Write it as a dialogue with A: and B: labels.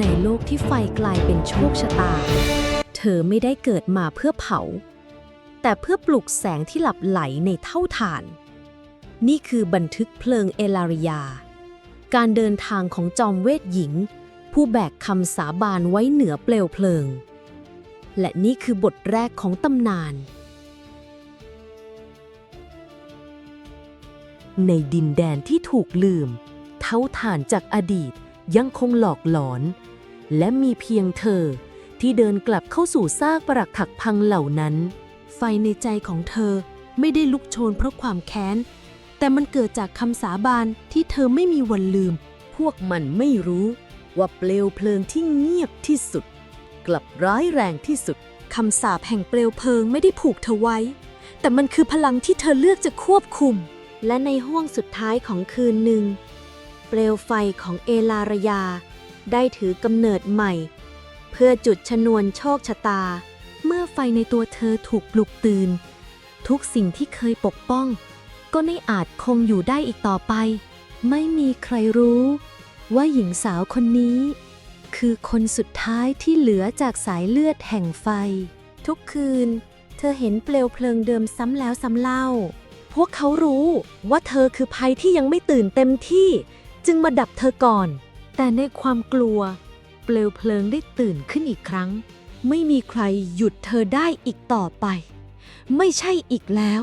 A: ในโลกที่ไฟกลายเป็นโชคชะตา เธอไม่ได้เกิดมาเพื่อเผา แต่เพื่อปลุกแสงที่หลับไหลในเท่าฐาน นี่คือบันทึกเพลิงเอลาริยา การเดินทางของจอมเวทหญิง ผู้แบกคำสาบานไว้เหนือเปลวเพลิง และนี่คือบทแรกของตำนาน
B: ในดินแดนที่ถูกลืม เท่าฐานจากอดีตยังคงหลอกหลอน และมีเพียงเธอ ที่เดินกลับเข้าสู่ซากปรักหักพังเหล่านั้น
A: ไฟในใจของเธอไม่ได้ลุกโชนเพราะความแค้น แต่มันเกิดจากคำสาบานที่เธอไม่มีวันลืม
B: พวกมันไม่รู้ว่าเปลวเพลิงที่เงียบที่สุด กลับร้ายแรงที่สุด
A: คำสาปแห่งเปลวเพลิงไม่ได้ผูกเธอไว้ แต่มันคือพลังที่เธอเลือกจะควบคุม และในห้วงสุดท้ายของคืนหนึ่ง เปลวไฟของเอลารยา ได้ถือกำเนิดใหม่ เพื่อจุดชนวนโชคชะตา เมื่อไฟในตัวเธอถูกปลุกตื่น ทุกสิ่งที่เคยปกป้อง ก็ไม่อาจคงอยู่ได้อีกต่อไป ไม่มีใครรู้ ว่าหญิงสาวคนนี้ คือคนสุดท้ายที่เหลือจากสายเลือดแห่งไฟ ทุกคืน เธอเห็นเปลวเพลิงเดิมซ้ำแล้วซ้ำเล่า พวกเขารู้ว่าเธอคือภัยที่ยังไม่ตื่นเต็มที่ จึงมาดับเธอก่อน แต่ในความกลัว เปลวเพลิงได้ตื่นขึ้นอีกครั้ง ไม่มีใครหยุดเธอได้อีกต่อไป ไม่ใช่อีกแล้ว